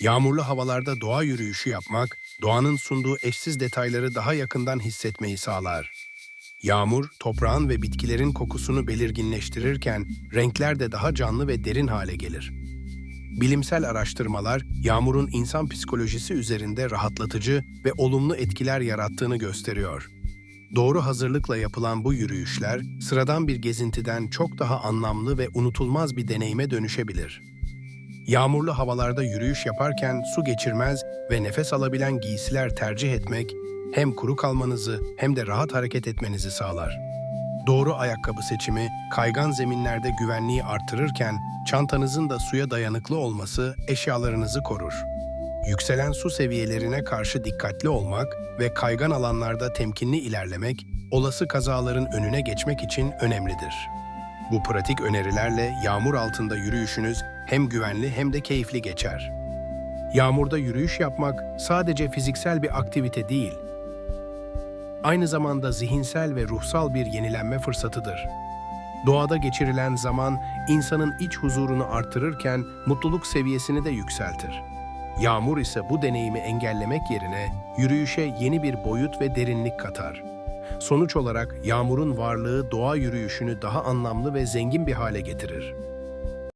Yağmurlu havalarda doğa yürüyüşü yapmak, doğanın sunduğu eşsiz detayları daha yakından hissetmeyi sağlar. Yağmur, toprağın ve bitkilerin kokusunu belirginleştirirken renkler de daha canlı ve derin hale gelir. Bilimsel araştırmalar, yağmurun insan psikolojisi üzerinde rahatlatıcı ve olumlu etkiler yarattığını gösteriyor. Doğru hazırlıkla yapılan bu yürüyüşler, sıradan bir gezintiden çok daha anlamlı ve unutulmaz bir deneyime dönüşebilir. Yağmurlu havalarda yürüyüş yaparken su geçirmez ve nefes alabilen giysiler tercih etmek hem kuru kalmanızı hem de rahat hareket etmenizi sağlar. Doğru ayakkabı seçimi kaygan zeminlerde güvenliği artırırken çantanızın da suya dayanıklı olması eşyalarınızı korur. Yükselen su seviyelerine karşı dikkatli olmak ve kaygan alanlarda temkinli ilerlemek olası kazaların önüne geçmek için önemlidir. Bu pratik önerilerle yağmur altında yürüyüşünüz hem güvenli hem de keyifli geçer. Yağmurda yürüyüş yapmak sadece fiziksel bir aktivite değil, aynı zamanda zihinsel ve ruhsal bir yenilenme fırsatıdır. Doğada geçirilen zaman insanın iç huzurunu artırırken mutluluk seviyesini de yükseltir. Yağmur ise bu deneyimi engellemek yerine yürüyüşe yeni bir boyut ve derinlik katar. Sonuç olarak yağmurun varlığı doğa yürüyüşünü daha anlamlı ve zengin bir hale getirir.